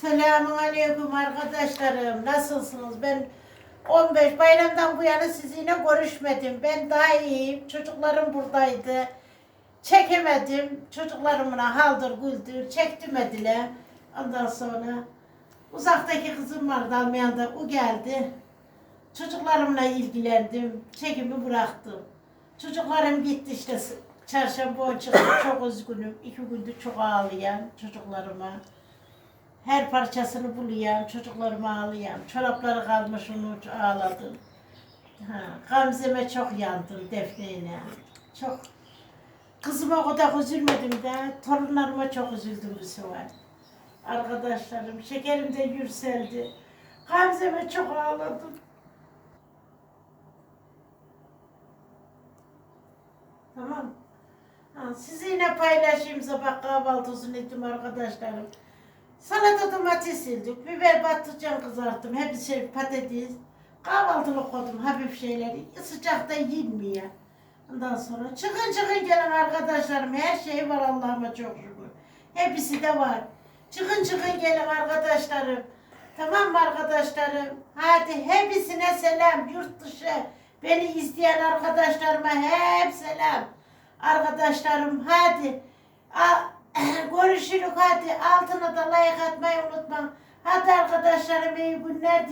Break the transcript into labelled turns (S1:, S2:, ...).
S1: Selamun Aleyküm arkadaşlarım. Nasılsınız? Ben 15 bayramdan bu yana sizinle görüşmedim. Ben daha iyiyim. Çocuklarım buradaydı. Çekemedim. Çocuklarımla haldır güldür. Çektirmediler. Ondan sonra uzaktaki kızım vardı Almanya'da. O geldi. Çocuklarımla ilgilendim. Çekimi bıraktım. Çocuklarım gitti işte çarşamba çıktı. Çok üzgünüm. İki gündür çok ağlayan çocuklarıma. Her parçasını buluyan, çocuklarıma ağlayan. Çorapları kalmış onu ağladım. Ha, Gamze'me çok yandım Defne'yle. Çok. Kızıma o kadar üzülmedim de torunlarıma çok üzüldüm bu sefer. Arkadaşlarım, şekerim de yükseldi. Gamze'me çok ağladım. Tamam. Ha, sizinle paylaşayım sabah kahvaltısını ettim arkadaşlarım. Salata domates sildik, biber patlıcan kızarttım, hepsi şey patates. Kahvaltılık koydum hafif şeyleri, sıcakta yenmiyor. Ondan sonra çıkın çıkın gelin arkadaşlarım, her şey var Allah'ıma çok şükür. Hepsi de var. Çıkın çıkın gelin arkadaşlarım. Tamam mı arkadaşlarım? Hadi hepsine selam, yurt dışı. Beni izleyen arkadaşlarıma hep selam. Arkadaşlarım hadi. Hadi. Altına da like atmayı unutma. Hadi arkadaşlarım iyi günler.